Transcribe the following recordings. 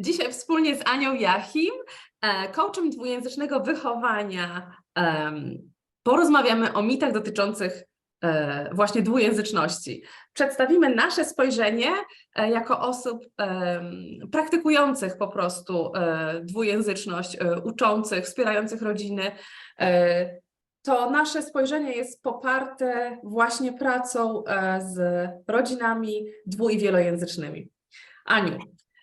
Dzisiaj wspólnie z Anią Jachim, e, coachem dwujęzycznego wychowania, porozmawiamy o mitach dotyczących e, właśnie dwujęzyczności. Przedstawimy nasze spojrzenie e, jako osób praktykujących po prostu dwujęzyczność, uczących, wspierających rodziny. To nasze spojrzenie jest poparte właśnie pracą z rodzinami dwu- i wielojęzycznymi. Aniu,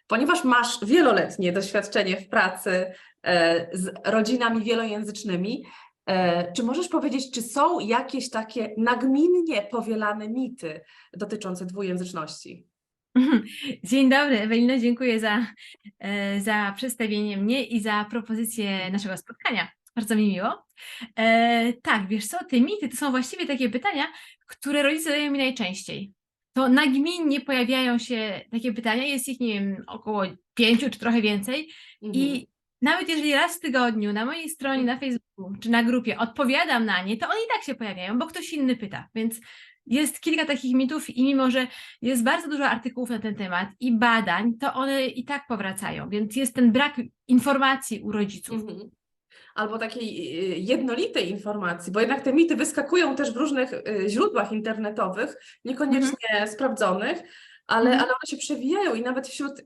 ponieważ masz wieloletnie doświadczenie w pracy e, z rodzinami wielojęzycznymi, e, czy możesz powiedzieć, czy są jakieś takie nagminnie powielane mity dotyczące dwujęzyczności? Dzień dobry, Ewelino, dziękuję za, e, za przedstawienie mnie i za propozycję naszego spotkania. Bardzo mi miło. E, tak, wiesz co, te mity to są właściwie takie pytania, które rodzice zadają mi najczęściej. To nagminnie pojawiają się takie pytania, jest ich, nie wiem, około pięciu czy trochę więcej Mhm. i nawet jeżeli raz w tygodniu na mojej stronie na Facebooku czy na grupie odpowiadam na nie, to one i tak się pojawiają, bo ktoś inny pyta. Więc jest kilka takich mitów i mimo, że jest bardzo dużo artykułów na ten temat i badań, to one i tak powracają, więc jest ten brak informacji u rodziców. Mhm. Albo takiej y, jednolitej informacji, bo jednak te mity wyskakują też w różnych y, źródłach internetowych, niekoniecznie sprawdzonych, ale, Mhm. ale one się przewijają i nawet wśród,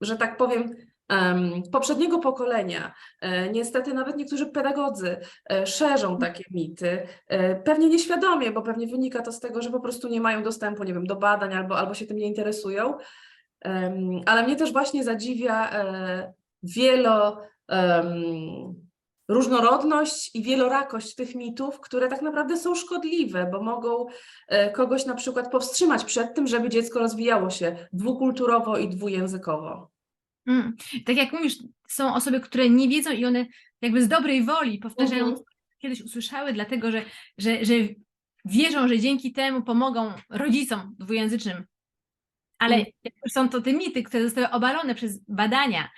że tak powiem, em, poprzedniego pokolenia, e, niestety nawet niektórzy pedagodzy e, szerzą takie mity, e, pewnie nieświadomie, bo pewnie wynika to z tego, że po prostu nie mają dostępu, nie wiem, do badań albo, albo się tym nie interesują. Ale mnie też właśnie zadziwia e, wielo różnorodność i wielorakość tych mitów, które tak naprawdę są szkodliwe, bo mogą e, kogoś na przykład powstrzymać przed tym, żeby dziecko rozwijało się dwukulturowo i dwujęzykowo. Mm. Tak jak mówisz, są osoby, które nie wiedzą i one jakby z dobrej woli powtarzają, Mhm. co kiedyś usłyszały, dlatego że, że, że wierzą, że dzięki temu pomogą rodzicom dwujęzycznym. Ale już są to te mity, które zostały obalone przez badania,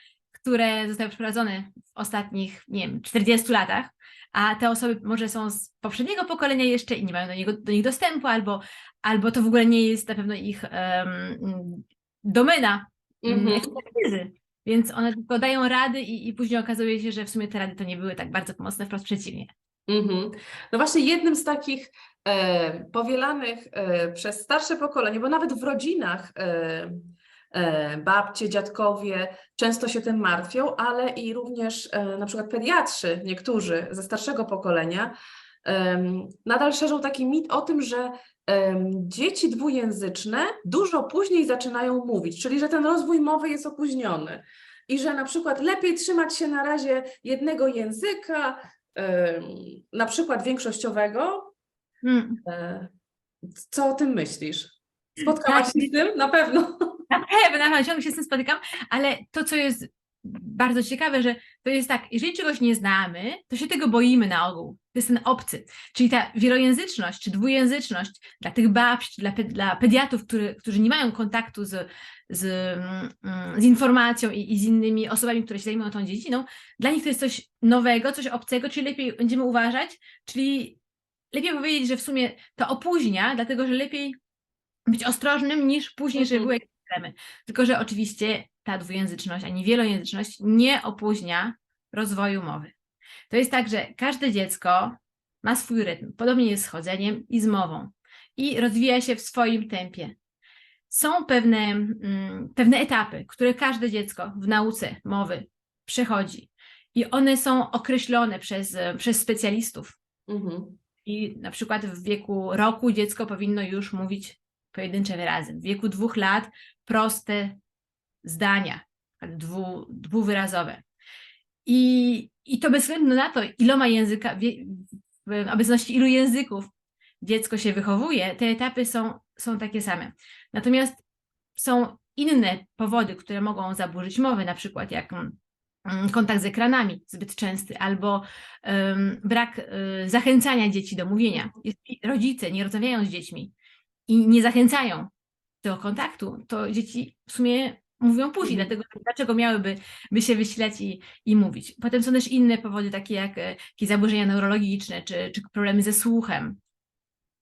które zostały przeprowadzone w ostatnich, nie wiem, 40 latach, a te osoby może są z poprzedniego pokolenia jeszcze i nie mają do, niego, do nich dostępu, albo, albo to w ogóle nie jest na pewno ich mm, domena Mhm. ekspertyzy. Więc one tylko dają rady i, i później okazuje się, że w sumie te rady to nie były tak bardzo pomocne, wprost przeciwnie. Mhm. No właśnie jednym z takich e, powielanych e, przez starsze pokolenie, bo nawet w rodzinach e, babcie, dziadkowie często się tym martwią, ale i również e, na przykład pediatrzy, niektórzy ze starszego pokolenia, nadal szerzą taki mit o tym, że dzieci dwujęzyczne dużo później zaczynają mówić, czyli że ten rozwój mowy jest opóźniony. I że na przykład lepiej trzymać się na razie jednego języka, na przykład większościowego. Mm. E, Co o tym myślisz? Spotkałaś Tak. się z tym? Na pewno. Pewno, na ciągle się z tym spotykam, ale to, co jest bardzo ciekawe, że to jest tak, jeżeli czegoś nie znamy, to się tego boimy na ogół. To jest ten obcy. Czyli ta wielojęzyczność czy dwujęzyczność dla tych babci, dla, dla pediatrów, który, którzy nie mają kontaktu z, z, mm, z informacją i, i z innymi osobami, które się zajmują tą dziedziną, dla nich to jest coś nowego, coś obcego, czyli lepiej będziemy uważać, czyli lepiej powiedzieć, że w sumie to opóźnia, dlatego że lepiej być ostrożnym niż później, żeby Mhm. były problemy. Tylko, że oczywiście ta dwujęzyczność ani wielojęzyczność nie opóźnia rozwoju mowy. To jest tak, że każde dziecko ma swój rytm. Podobnie jest z chodzeniem i z mową. I rozwija się w swoim tempie. Są pewne, mm, pewne etapy, które każde dziecko w nauce mowy przechodzi. I one są określone przez, przez specjalistów. Mhm. I na przykład w wieku roku dziecko powinno już mówić pojedyncze wyrazy. W wieku dwóch lat proste zdania, dwu, dwuwyrazowe. I, I to bez względu na to, iloma języka, wie, w obecności ilu języków dziecko się wychowuje, te etapy są, są takie same. Natomiast są inne powody, które mogą zaburzyć mowę, na przykład jak mm, kontakt z ekranami zbyt częsty, albo em, brak y, zachęcania dzieci do mówienia. Jeśli rodzice nie rozmawiają z dziećmi i nie zachęcają do kontaktu, to dzieci w sumie mówią później, Mhm. dlatego dlaczego miałyby by się wysilać i, i mówić. Potem są też inne powody, takie jak e, jakieś zaburzenia neurologiczne, czy, czy problemy ze słuchem.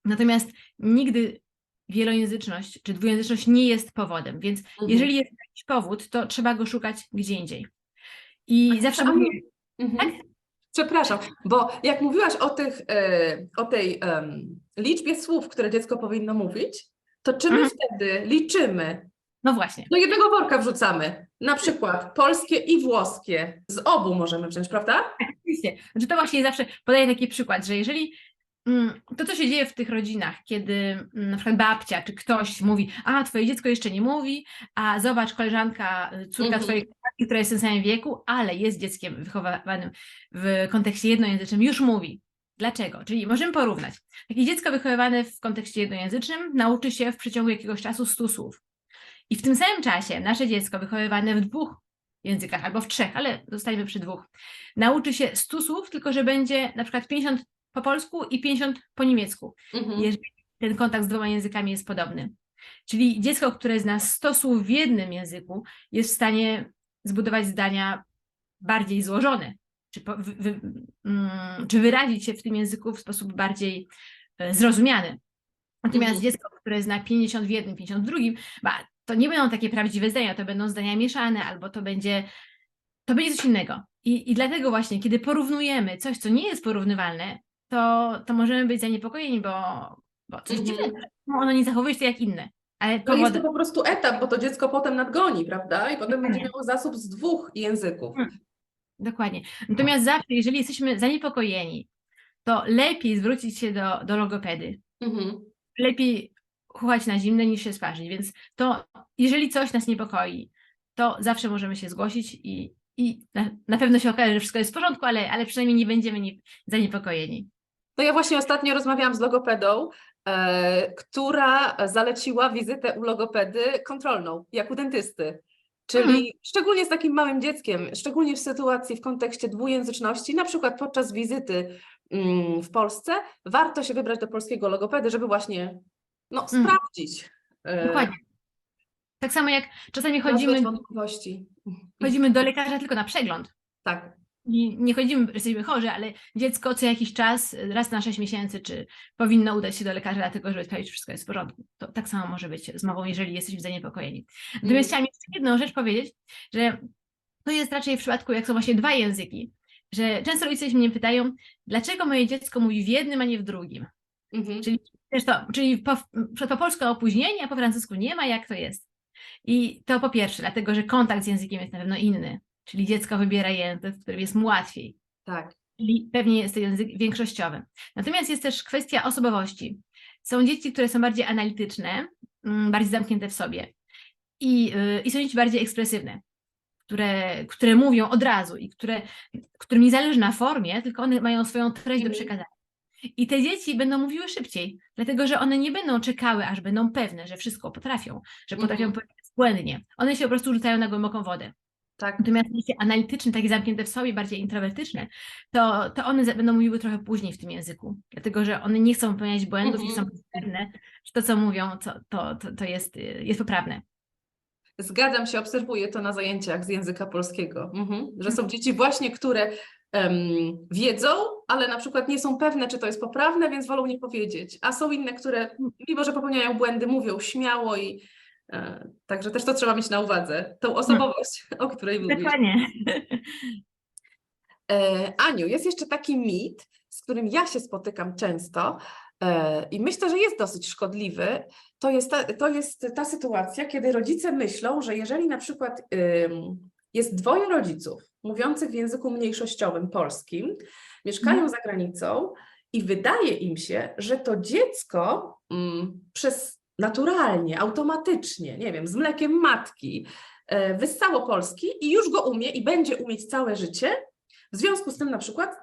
Natomiast nigdy wielojęzyczność czy dwujęzyczność nie jest powodem, więc Mhm. jeżeli jest jakiś powód, to trzeba go szukać gdzie indziej. I zawsze Aniu, mówię, Mhm. Przepraszam, bo jak mówiłaś o, tych, e, o tej em, liczbie słów, które dziecko powinno mówić, to czy my Mhm. wtedy liczymy, no właśnie, do jednego worka wrzucamy, na przykład polskie i włoskie, z obu możemy wziąć, prawda? Oczywiście. Znaczy to właśnie zawsze podaję taki przykład, że jeżeli to, co się dzieje w tych rodzinach, kiedy mm, na przykład babcia czy ktoś mówi, a twoje dziecko jeszcze nie mówi, a zobacz koleżanka, y, córka Mhm. twojej koleżanki, która jest w tym samym wieku, ale jest dzieckiem wychowywanym w kontekście jednojęzycznym, już mówi. Dlaczego? Czyli możemy porównać. Takie dziecko wychowywane w kontekście jednojęzycznym nauczy się w przeciągu jakiegoś czasu 100 słów. I w tym samym czasie nasze dziecko wychowywane w dwóch językach albo w trzech, ale zostańmy przy dwóch, nauczy się 100 słów, tylko że będzie na przykład 50 po polsku i 50 po niemiecku, Mhm. jeżeli ten kontakt z dwoma językami jest podobny. Czyli dziecko, które zna 100 słów w jednym języku, jest w stanie zbudować zdania bardziej złożone, czy, po, wy, wy, mm, czy wyrazić się w tym języku w sposób bardziej e, zrozumiany. Natomiast Mhm. dziecko, które zna 50 w jednym, 50 w drugim, ba, to nie będą takie prawdziwe zdania, to będą zdania mieszane, albo to będzie, to będzie coś innego. I, I dlatego właśnie, kiedy porównujemy coś, co nie jest porównywalne, to, to możemy być zaniepokojeni, bo, bo coś Mhm. dziwnego, no ono nie zachowuje się jak inne. Ale To jest powodem, to po prostu etap, bo to dziecko potem nadgoni, prawda? I potem będzie miało zasób z dwóch języków. Hmm. dokładnie. Natomiast zawsze, jeżeli jesteśmy zaniepokojeni, to lepiej zwrócić się do, do logopedy, Mhm. lepiej chuchać na zimne niż się sparzyć. Więc to, jeżeli coś nas niepokoi, to zawsze możemy się zgłosić i, i na, na pewno się okaże, że wszystko jest w porządku, ale, ale przynajmniej nie będziemy nie, zaniepokojeni. No ja właśnie ostatnio rozmawiałam z logopedą, e, która zaleciła wizytę u logopedy kontrolną, jak u dentysty. Czyli Mhm. szczególnie z takim małym dzieckiem, szczególnie w sytuacji w kontekście dwujęzyczności, na przykład podczas wizyty mm, w Polsce, warto się wybrać do polskiego logopedy, żeby właśnie no, Mm. sprawdzić. e, Dokładnie. Tak samo jak czasami chodzimy, chodzimy do lekarza tylko na przegląd. Tak. I nie chodzimy, jesteśmy chorzy, ale dziecko co jakiś czas, raz na 6 miesięcy, czy powinno udać się do lekarza, dlatego żeby sprawdzić, czy wszystko jest w porządku. To tak samo może być z mową, jeżeli jesteśmy zaniepokojeni. Natomiast chciałam jeszcze jedną rzecz powiedzieć, że to jest raczej w przypadku, jak są właśnie dwa języki, że często rodzice się mnie pytają, dlaczego moje dziecko mówi w jednym, a nie w drugim. Mhm. Czyli Też to, czyli po, po polsku opóźnienie, a po francusku nie ma, jak to jest. I to po pierwsze, dlatego że kontakt z językiem jest na pewno inny, czyli dziecko wybiera język, w którym jest mu łatwiej. Tak. Czyli pewnie jest to język większościowy. Natomiast jest też kwestia osobowości. Są dzieci, które są bardziej analityczne, mm, bardziej zamknięte w sobie i, y, i są dzieci bardziej ekspresywne, które, które mówią od razu i które, którym nie zależy na formie, tylko one mają swoją treść do Mhm. przekazania. I te dzieci będą mówiły szybciej, dlatego że one nie będą czekały, aż będą pewne, że wszystko potrafią, że potrafią Mhm. powiedzieć błędnie. One się po prostu rzucają na głęboką wodę. Tak. Natomiast dzieci analityczne, takie zamknięte w sobie, bardziej introwertyczne, to, to one będą mówiły trochę później w tym języku, dlatego że one nie chcą popełniać błędów i Mhm. są pewne, że to, co mówią, co, to, to, to jest, y, jest poprawne. Zgadzam się, obserwuję to na zajęciach z języka polskiego, mhm. że są dzieci właśnie, które em, wiedzą, ale na przykład nie są pewne, czy to jest poprawne, więc wolą nie powiedzieć, a są inne, które mimo, że popełniają błędy, mówią śmiało i także też to trzeba mieć na uwadze, tą osobowość, o której mówisz. Dokładnie. E, Aniu, jest jeszcze taki mit, z którym ja się spotykam często e, i myślę, że jest dosyć szkodliwy. To jest ta, to jest ta sytuacja, kiedy rodzice myślą, że jeżeli na przykład jest dwoje rodziców mówiących w języku mniejszościowym polskim, mieszkają Mhm. za granicą i wydaje im się, że to dziecko mm, przez naturalnie, automatycznie, nie wiem, z mlekiem matki, e, wyssało polski i już go umie i będzie umieć całe życie, w związku z tym na przykład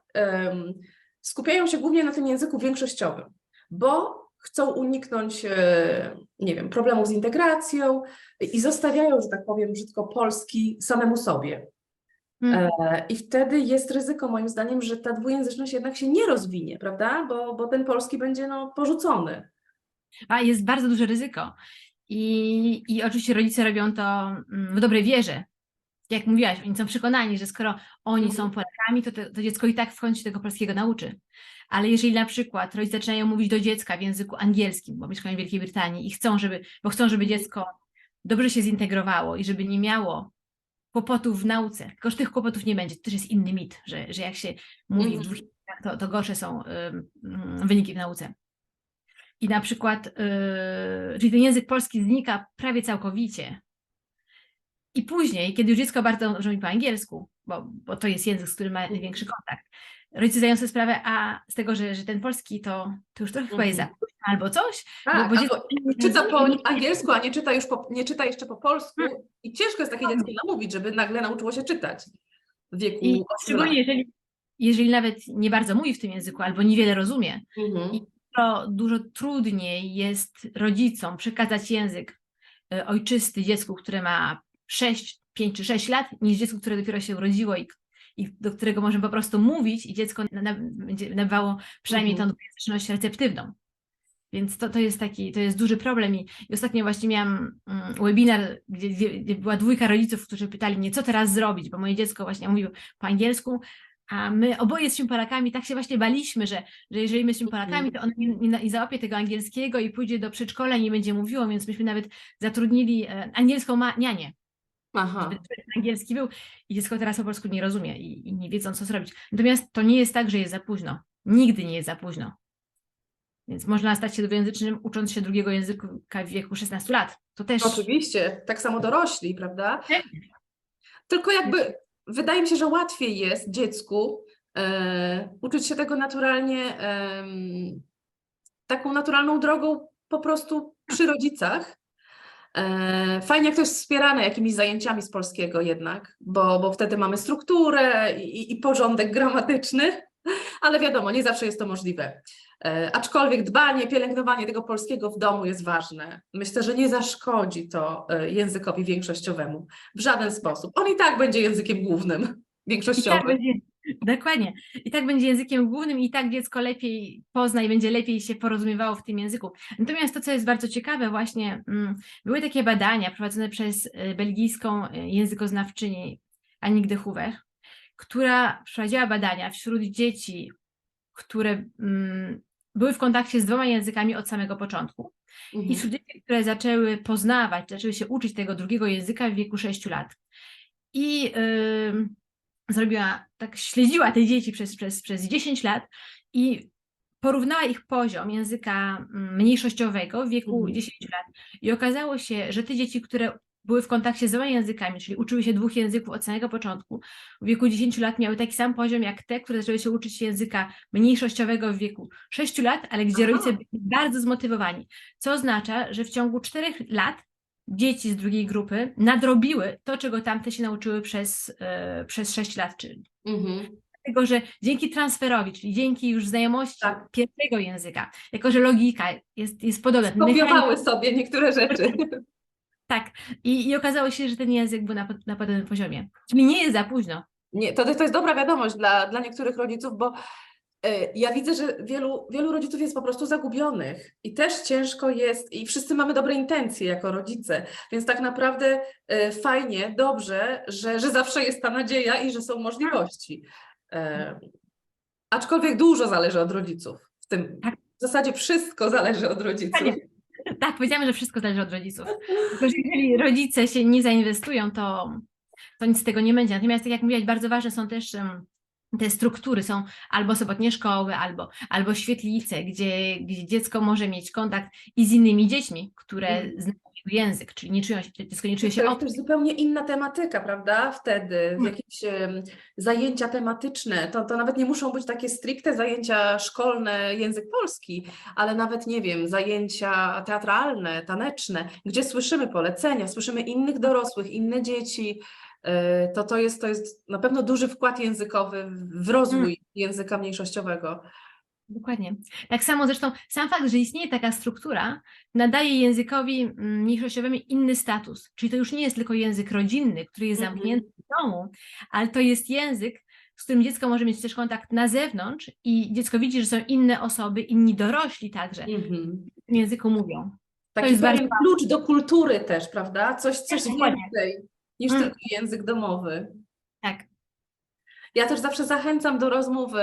skupiają się głównie na tym języku większościowym, bo chcą uniknąć, e, nie wiem, problemów z integracją i zostawiają, że tak powiem brzydko, polski samemu sobie. Mm. E, I wtedy jest ryzyko, moim zdaniem, że ta dwujęzyczność jednak się nie rozwinie, prawda? Bo, bo ten polski będzie no, porzucony. A jest bardzo duże ryzyko. I, I oczywiście rodzice robią to mm, w dobrej wierze. jak mówiłaś, oni są przekonani, że skoro oni Mhm. są Polakami, to, to, to dziecko i tak w końcu się tego polskiego nauczy. Ale jeżeli na przykład rodzice zaczynają mówić do dziecka w języku angielskim, bo mieszkają w Wielkiej Brytanii i chcą, żeby, bo chcą, żeby dziecko dobrze się zintegrowało i żeby nie miało kłopotów w nauce, tylko że tych kłopotów nie będzie. To też jest inny mit, że, że jak się mówi w Mhm. dwóch językach, to, to gorsze są ym, wyniki w nauce. I na przykład, yy, czyli ten język polski znika prawie całkowicie. I później, kiedy już dziecko bardzo dobrze mówi po angielsku, bo, bo to jest język, z którym ma największy kontakt, rodzice zdają sobie sprawę, a z tego, że, że ten polski to, to już trochę chyba jest za Mhm. albo coś. Tak, bo albo dziecko czyta po angielsku, a nie czyta już po, nie czyta jeszcze po polsku Hmm. i ciężko jest takie dziecko namówić, żeby nagle nauczyło się czytać w wieku I 8 lat. szczególnie jeżeli, jeżeli nawet nie bardzo mówi w tym języku albo niewiele rozumie, Mhm. I- to dużo trudniej jest rodzicom przekazać język e, ojczysty dziecku, które ma 6, 5 czy 6 lat, niż dziecku, które dopiero się urodziło i, i do którego możemy po prostu mówić i dziecko będzie nabywało przynajmniej Mhm. tą dwujęzyczność receptywną. Więc to, to jest taki, to jest duży problem i, i ostatnio właśnie miałam mm, webinar, gdzie, gdzie była dwójka rodziców, którzy pytali mnie, co teraz zrobić, bo moje dziecko właśnie mówiło po angielsku, a my oboje jesteśmy Polakami, tak się właśnie baliśmy, że, że jeżeli my jesteśmy Polakami, to ono nie, nie, nie załapie tego angielskiego i pójdzie do przedszkola i nie będzie mówiło, więc myśmy nawet zatrudnili e, angielską ma- nianię, Aha. angielski był i dziecko teraz po polsku nie rozumie i, i nie wiedzą, co zrobić. Natomiast to nie jest tak, że jest za późno. Nigdy nie jest za późno. Więc można stać się dwujęzycznym, ucząc się drugiego języka w wieku 16 lat. To też Oczywiście, tak samo dorośli, prawda? Tylko jakby wydaje mi się, że łatwiej jest dziecku e, uczyć się tego naturalnie, em, taką naturalną drogą po prostu przy rodzicach. E, Fajnie, jak to jest wspierane jakimiś zajęciami z polskiego jednak, bo, bo wtedy mamy strukturę i, i porządek gramatyczny, ale wiadomo, nie zawsze jest to możliwe. E, Aczkolwiek dbanie, pielęgnowanie tego polskiego w domu jest ważne. Myślę, że nie zaszkodzi to e, językowi większościowemu w żaden sposób. On i tak będzie językiem głównym, I tak większościowym. będzie, dokładnie. I tak będzie językiem głównym i tak dziecko lepiej pozna i będzie lepiej się porozumiewało w tym języku. Natomiast to, co jest bardzo ciekawe właśnie, mm, były takie badania prowadzone przez y, belgijską y, językoznawczyni Annick de Hoover, która przeprowadziła badania wśród dzieci, które mm, były w kontakcie z dwoma językami od samego początku. I Mhm. wśród dzieci, które zaczęły poznawać, zaczęły się uczyć tego drugiego języka w wieku 6 lat. I ym, zrobiła, tak śledziła te dzieci przez, przez, przez 10 lat i porównała ich poziom języka mm, mniejszościowego w wieku Mhm. 10 lat. I okazało się, że te dzieci, które były w kontakcie z dwoma językami, czyli uczyły się dwóch języków od samego początku, w wieku 10 lat miały taki sam poziom jak te, które zaczęły się uczyć języka mniejszościowego w wieku 6 lat, ale gdzie Aha. rodzice byli bardzo zmotywowani. Co oznacza, że w ciągu 4 lat dzieci z drugiej grupy nadrobiły to, czego tamte się nauczyły przez, e, przez 6 lat. Czyli Mhm. dlatego, że dzięki transferowi, czyli dzięki już znajomości Tak. pierwszego języka, jako że logika jest, jest podobna. Kopiowały sobie niektóre rzeczy. Tak. I, I okazało się, że ten język był na, na podobnym poziomie. Czyli nie jest za późno. Nie, to, to jest dobra wiadomość dla, dla niektórych rodziców, bo e, ja widzę, że wielu, wielu rodziców jest po prostu zagubionych i też ciężko jest, i wszyscy mamy dobre intencje jako rodzice, więc tak naprawdę e, fajnie, dobrze, że, że zawsze jest ta nadzieja i że są możliwości. E, aczkolwiek dużo zależy od rodziców. W tym Tak. w zasadzie wszystko zależy od rodziców. Tak, powiedziałam, że wszystko zależy od rodziców. Tylko, jeżeli rodzice się nie zainwestują, to, to nic z tego nie będzie. Natomiast, tak jak mówiłaś, bardzo ważne są też em, te struktury. Są albo sobotnie szkoły, albo, albo świetlice, gdzie, gdzie dziecko może mieć kontakt i z innymi dziećmi, które Mhm. znają język, czyli nie czują się, dziecko nie czuje się To jest też zupełnie inna tematyka, prawda? Wtedy, w jakieś em, zajęcia tematyczne, to, to nawet nie muszą być takie stricte zajęcia szkolne, język polski, ale nawet, nie wiem, zajęcia teatralne, taneczne, gdzie słyszymy polecenia, słyszymy innych dorosłych, inne dzieci. e, To, to, jest, to jest na pewno duży wkład językowy w rozwój języka mniejszościowego. Dokładnie. Tak samo zresztą sam fakt, że istnieje taka struktura, nadaje językowi mm, mniejszościowemu inny status. Czyli to już nie jest tylko język rodzinny, który jest Mhm. zamknięty w domu, ale to jest język, z którym dziecko może mieć też kontakt na zewnątrz i dziecko widzi, że są inne osoby, inni dorośli także Mhm. w tym języku mówią. Taki jest pewien bardzo klucz do kultury też, prawda? Coś, coś dokładnie. więcej. niż Mm. tylko język domowy. Tak. Ja też zawsze zachęcam do rozmowy,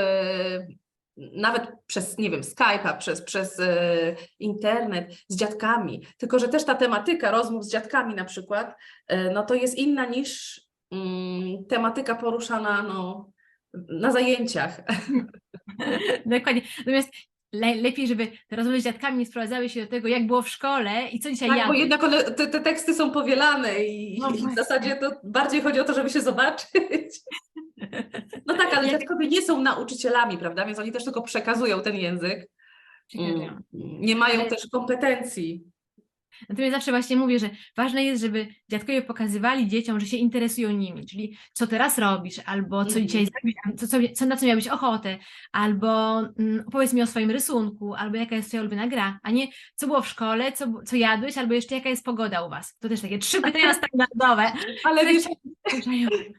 nawet przez, nie wiem, Skype'a, przez, przez e, internet z dziadkami. Tylko, że też ta tematyka rozmów z dziadkami na przykład, e, no to jest inna niż mm, tematyka poruszana no, na zajęciach. Dokładnie. Natomiast le, lepiej, żeby te rozmowy z dziadkami nie sprowadzały się do tego, jak było w szkole i co dzisiaj Tak, bo jednak one, te, te teksty są powielane i, No i w zasadzie to bardziej chodzi o to, żeby się zobaczyć. No tak, ale Jak- dziadkowie nie są nauczycielami, prawda? Więc oni też tylko przekazują ten język. Mm, Nie mają Ale- też kompetencji. Natomiast zawsze właśnie mówię, że ważne jest, żeby dziadkowie pokazywali dzieciom, że się interesują nimi, czyli co teraz robisz, albo co Mhm. dzisiaj zrobisz, co, co, co, na co miałbyś ochotę, albo mm, opowiedz mi o swoim rysunku, albo jaka jest twoja ulubiona gra, a nie co było w szkole, co, co jadłeś, albo jeszcze jaka jest pogoda u was. To też takie trzy pytania standardowe. Ale wiesz,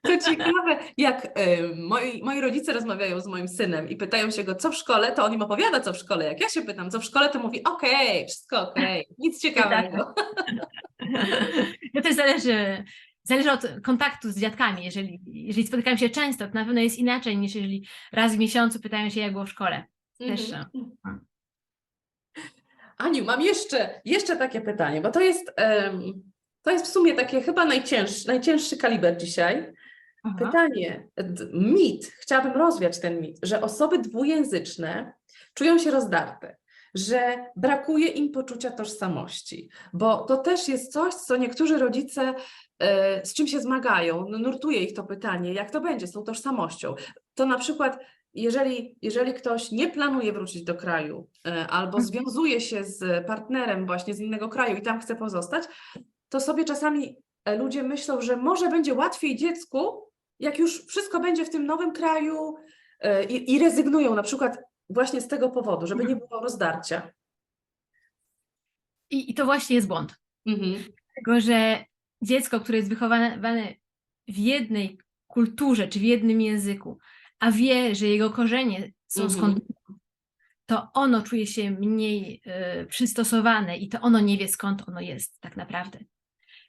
to ciekawe, jak e, moi, moi rodzice rozmawiają z moim synem i pytają się go, co w szkole, to on im opowiada, co w szkole. Jak ja się pytam, co w szkole, to mówi, okej, wszystko okej, nic ciekawego. To też zależy, zależy od kontaktu z dziadkami. Jeżeli, jeżeli spotykają się często, to na pewno jest inaczej niż jeżeli raz w miesiącu pytają się, jak było w szkole. Też, Mhm. e, Aniu, mam jeszcze, jeszcze takie pytanie, bo to jest, em, to jest w sumie takie chyba najcięższy, najcięższy kaliber dzisiaj. Aha. Pytanie, mit, chciałabym rozwiać ten mit, że osoby dwujęzyczne czują się rozdarte, że brakuje im poczucia tożsamości, bo to też jest coś, co niektórzy rodzice, e, z czym się zmagają, no, nurtuje ich to pytanie, jak to będzie z tą tożsamością. To na przykład, jeżeli, jeżeli ktoś nie planuje wrócić do kraju e, albo Mhm. związuje się z partnerem właśnie z innego kraju i tam chce pozostać, to sobie czasami e, ludzie myślą, że może będzie łatwiej dziecku, jak już wszystko będzie w tym nowym kraju i, i rezygnują na przykład właśnie z tego powodu, żeby nie było rozdarcia. I, I to właśnie jest błąd. Mhm. Dlatego, że dziecko, które jest wychowane w jednej kulturze czy w jednym języku, a wie, że jego korzenie są Mhm. skąd, to ono czuje się mniej e, przystosowane i to ono nie wie, skąd ono jest tak naprawdę.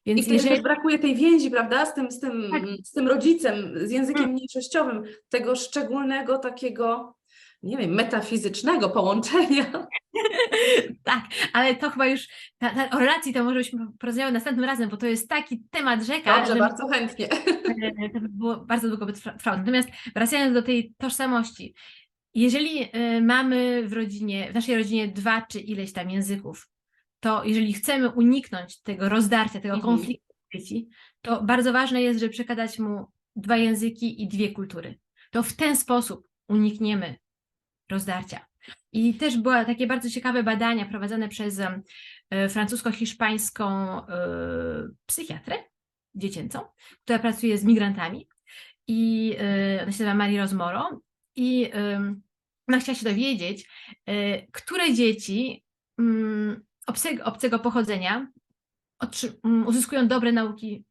I Więc wtedy jeżeli też brakuje tej więzi, prawda, z tym, z tym, Tak. z tym rodzicem, z językiem Mm. mniejszościowym, tego szczególnego takiego, nie wiem, metafizycznego połączenia. Tak, ale to chyba już, ta, ta, o relacji to może byśmy porozmawiały następnym razem, bo to jest taki temat rzeka, Dobrze, że bardzo chętnie. e, to by było bardzo długo by trwa- trwało. Natomiast wracając do tej tożsamości, jeżeli e, mamy w rodzinie, w naszej rodzinie dwa czy ileś tam języków, to jeżeli chcemy uniknąć tego rozdarcia, tego Mhm. konfliktu dzieci, to bardzo ważne jest, żeby przekazać mu dwa języki i dwie kultury. To w ten sposób unikniemy rozdarcia. I też były takie bardzo ciekawe badania prowadzone przez e, francusko-hiszpańską e, psychiatrę dziecięcą, która pracuje z migrantami i e, ona się nazywa Marie Rozmoro i ona chciała się dowiedzieć, które dzieci mm, obcego, obcego pochodzenia mm, uzyskują dobre nauki,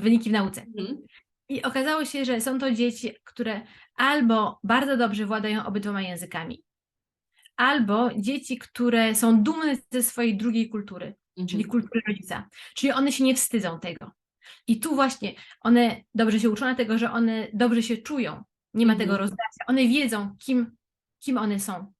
wyniki w nauce. Mhm. I okazało się, że są to dzieci, które albo bardzo dobrze władają obydwoma językami, albo dzieci, które są dumne ze swojej drugiej kultury, czyli Mhm. kultury rodzica. Czyli one się nie wstydzą tego. I tu właśnie one dobrze się uczą, dlatego że one dobrze się czują. Nie ma Mhm. tego rozdarcia. One wiedzą, kim, kim one są.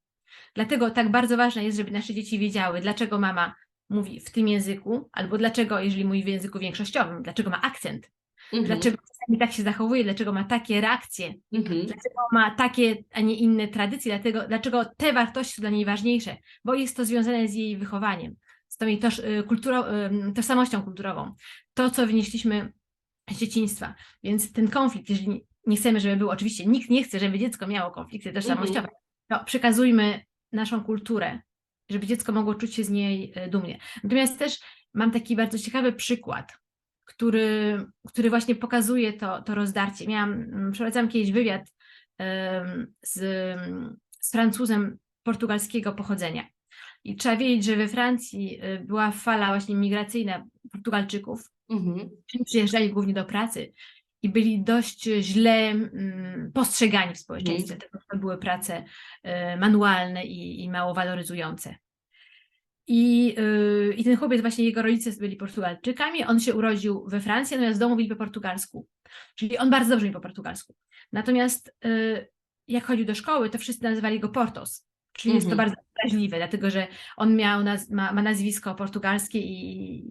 Dlatego tak bardzo ważne jest, żeby nasze dzieci wiedziały, dlaczego mama mówi w tym języku, albo dlaczego, jeżeli mówi w języku większościowym, dlaczego ma akcent, Mhm. dlaczego czasami tak się zachowuje, dlaczego ma takie reakcje, Mhm. dlaczego ma takie, a nie inne tradycje, dlatego, dlaczego te wartości są dla niej ważniejsze, bo jest to związane z jej wychowaniem, z tą jej toż, y, kulturo, y, tożsamością kulturową. To, co wynieśliśmy z dzieciństwa. Więc ten konflikt, jeżeli nie chcemy, żeby był, oczywiście nikt nie chce, żeby dziecko miało konflikty tożsamościowe, to przekazujmy naszą kulturę, żeby dziecko mogło czuć się z niej y, dumnie. Natomiast też mam taki bardzo ciekawy przykład, który, który właśnie pokazuje to, to rozdarcie. Miałam, mm, przeprowadzałam kiedyś wywiad z, z Francuzem portugalskiego pochodzenia. I trzeba wiedzieć, że we Francji y, była fala właśnie migracyjna Portugalczyków, Mhm. Przyjeżdżali głównie do pracy i byli dość źle mm, postrzegani w społeczeństwie. Mhm. To były prace e, manualne i, i mało waloryzujące. I, yy, I ten chłopiec, właśnie jego rodzice byli Portugalczykami, on się urodził we Francji, natomiast w domu mówili po portugalsku. Czyli on bardzo dobrze mówi po portugalsku. Natomiast yy, jak chodził do szkoły, to wszyscy nazywali go Portos. Czyli jest to Mhm. bardzo wrażliwe, dlatego że on miał naz- ma, ma nazwisko portugalskie i,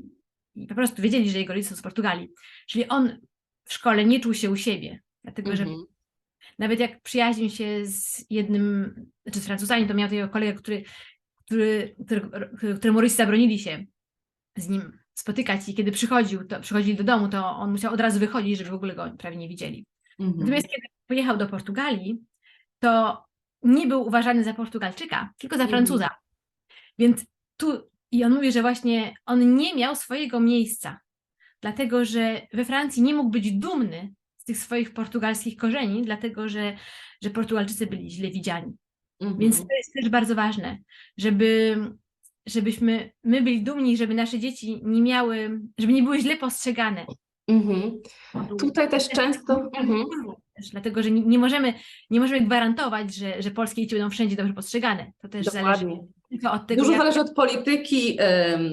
i po prostu wiedzieli, że jego rodzice są z Portugalii. Czyli on w szkole nie czuł się u siebie, dlatego że Mhm. nawet jak przyjaźnił się z jednym, znaczy z Francuzami, to miał takiego kolegę, który, który, który, któremu rodzice zabronili się z nim spotykać i kiedy przychodził, to przychodzili do domu, to on musiał od razu wychodzić, żeby w ogóle go prawie nie widzieli. Mhm. Natomiast kiedy pojechał do Portugalii, to nie był uważany za Portugalczyka, tylko za Mhm. Francuza. Więc tu, i on mówi, że właśnie on nie miał swojego miejsca, dlatego że we Francji nie mógł być dumny z tych swoich portugalskich korzeni, dlatego że, że Portugalczycy byli źle widziani. Mhm. Więc to jest też bardzo ważne, żeby, żebyśmy my byli dumni, żeby nasze dzieci nie miały, żeby nie były źle postrzegane. Mhm. Tutaj też często. Mhm. Też, dlatego, że nie, nie, możemy, nie możemy gwarantować, że, że polskie dzieci będą wszędzie dobrze postrzegane. To też zależy Dokładnie. tylko od tego, Dużo jak, zależy od polityki em,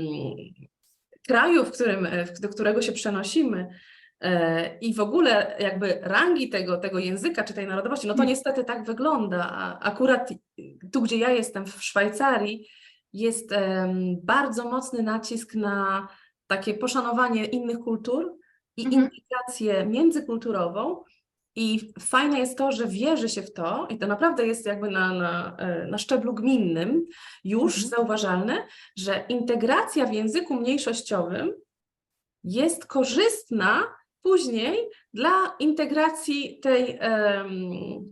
kraju, w którym, do którego się przenosimy. E, I w ogóle jakby rangi tego, tego języka czy tej narodowości, no to Mm. niestety tak wygląda. A akurat tu, gdzie ja jestem, w Szwajcarii, jest bardzo mocny nacisk na takie poszanowanie innych kultur i Mhm. integrację międzykulturową. I fajne jest to, że wierzy się w to, i to naprawdę jest jakby na, na, e, na szczeblu gminnym już Mhm. zauważalne, że integracja w języku mniejszościowym jest korzystna później dla integracji tej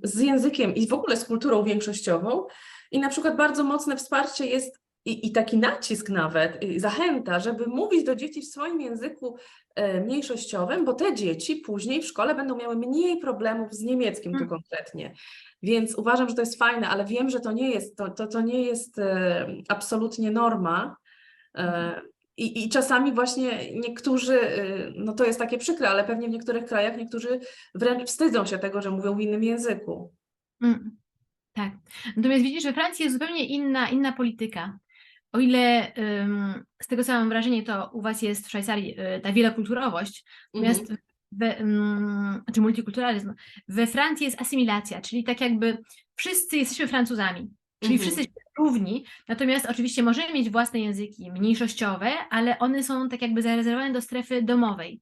z językiem i w ogóle z kulturą większościową. I na przykład bardzo mocne wsparcie jest i, i taki nacisk nawet, zachęta, żeby mówić do dzieci w swoim języku e, mniejszościowym, bo te dzieci później w szkole będą miały mniej problemów z niemieckim tu Mm. konkretnie. Więc uważam, że to jest fajne, ale wiem, że to nie jest, to, to, to nie jest e, absolutnie norma. E, i, I czasami właśnie niektórzy, y, no to jest takie przykre, ale pewnie w niektórych krajach niektórzy wręcz wstydzą się tego, że mówią w innym języku. Mm, tak. Natomiast widzisz, we Francji jest zupełnie inna, inna polityka. O ile ym, z tego co mam wrażenie, to u Was jest w Szwajcarii y, ta wielokulturowość, natomiast Mhm. we, ym, czy multikulturalizm, we Francji jest asymilacja, czyli tak jakby wszyscy jesteśmy Francuzami, czyli Mhm. wszyscy jesteśmy równi, natomiast oczywiście możemy mieć własne języki mniejszościowe, ale one są tak jakby zarezerwowane do strefy domowej.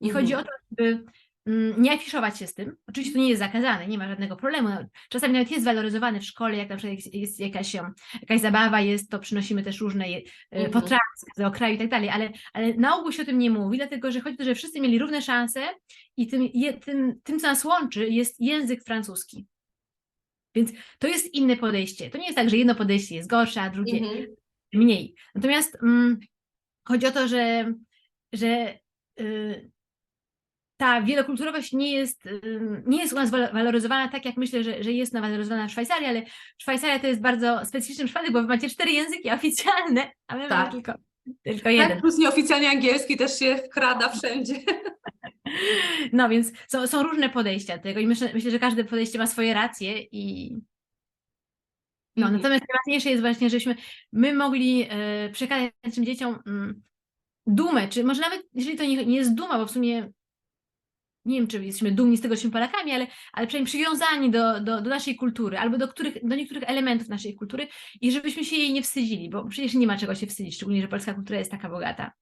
I chodzi o Mhm. to, żeby mm, nie afiszować się z tym. Oczywiście to nie jest zakazane, nie ma żadnego problemu. Czasami nawet jest waloryzowane w szkole, jak na przykład jest- jakaś, jakaś zabawa, jest, to przynosimy też różne e, Mhm. potrawy z każdego kraju i tak dalej, ale, ale na ogół się o tym nie mówi, dlatego że chodzi o to, że wszyscy mieli równe szanse i tym, je, tym, tym, co nas łączy, jest język francuski. Więc to jest inne podejście. To nie jest tak, że jedno podejście jest gorsze, a drugie Mhm. mniej. Natomiast mm, chodzi o to, że, że y, ta wielokulturowość nie jest, y, nie jest u nas walo- waloryzowana tak, jak myślę, że, że jest ona waloryzowana w Szwajcarii, ale Szwajcaria to jest bardzo specyficzny przypadek, bo wy macie cztery języki oficjalne, a my Tak. mamy tylko, tylko jeden. Tak, plus nieoficjalnie angielski też się wkrada wszędzie. No więc są, są różne podejścia do tego i myślę, myślę, że każde podejście ma swoje racje i no, Mhm. natomiast najważniejsze jest właśnie, żebyśmy my mogli e, przekazać naszym dzieciom mm, dumę, czy może nawet jeżeli to nie, nie jest duma, bo w sumie nie wiem, czy jesteśmy dumni z tego, że jesteśmy Polakami, ale, ale przynajmniej przywiązani do, do, do naszej kultury albo do, których, do niektórych elementów naszej kultury i żebyśmy się jej nie wstydzili, bo przecież nie ma czego się wstydzić, szczególnie, że polska kultura jest taka bogata.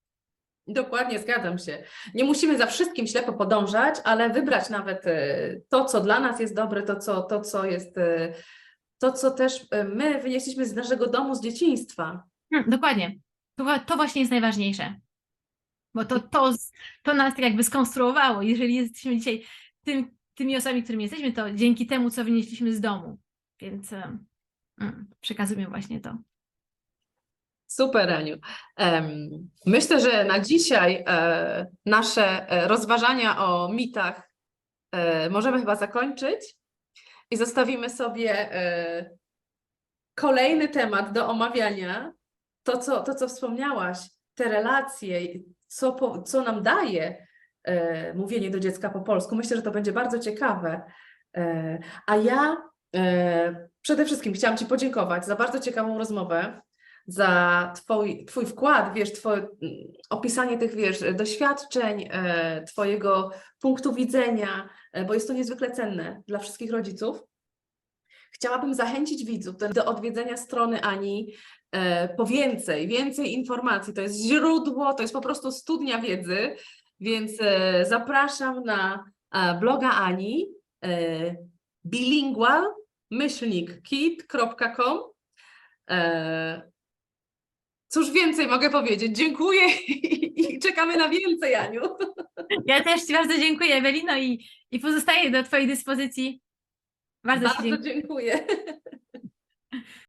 Dokładnie, zgadzam się. Nie musimy za wszystkim ślepo podążać, ale wybrać nawet e, to, co dla nas jest dobre, to, co, to, co jest, e, to, co też e, my wynieśliśmy z naszego domu, z dzieciństwa. Hmm, dokładnie. To, to właśnie jest najważniejsze. Bo to, to, to nas tak jakby skonstruowało. Jeżeli jesteśmy dzisiaj tym, tymi osobami, którymi jesteśmy, to dzięki temu, co wynieśliśmy z domu. Więc mm, przekazujemy właśnie to. Super, Aniu. Myślę, że na dzisiaj e, nasze e, rozważania o mitach e, możemy chyba zakończyć i zostawimy sobie kolejny temat do omawiania. To, co, to, co wspomniałaś, te relacje, co, po, co nam daje mówienie do dziecka po polsku. Myślę, że to będzie bardzo ciekawe. A ja przede wszystkim chciałam Ci podziękować za bardzo ciekawą rozmowę za twój, twój wkład, wiesz, twoje, opisanie tych, wiesz, doświadczeń, e, Twojego punktu widzenia, e, bo jest to niezwykle cenne dla wszystkich rodziców. Chciałabym zachęcić widzów do, odwiedzenia strony Ani e, po więcej, więcej informacji. To jest źródło, to jest po prostu studnia wiedzy, więc zapraszam na bloga Ani e, bilingual myślnik kit.com. Cóż więcej mogę powiedzieć? Dziękuję i czekamy na więcej, Aniu. Ja też Ci bardzo dziękuję, Ewelino, i, i pozostaję do Twojej dyspozycji. Bardzo, Ci Bardzo dziękuję. dziękuję.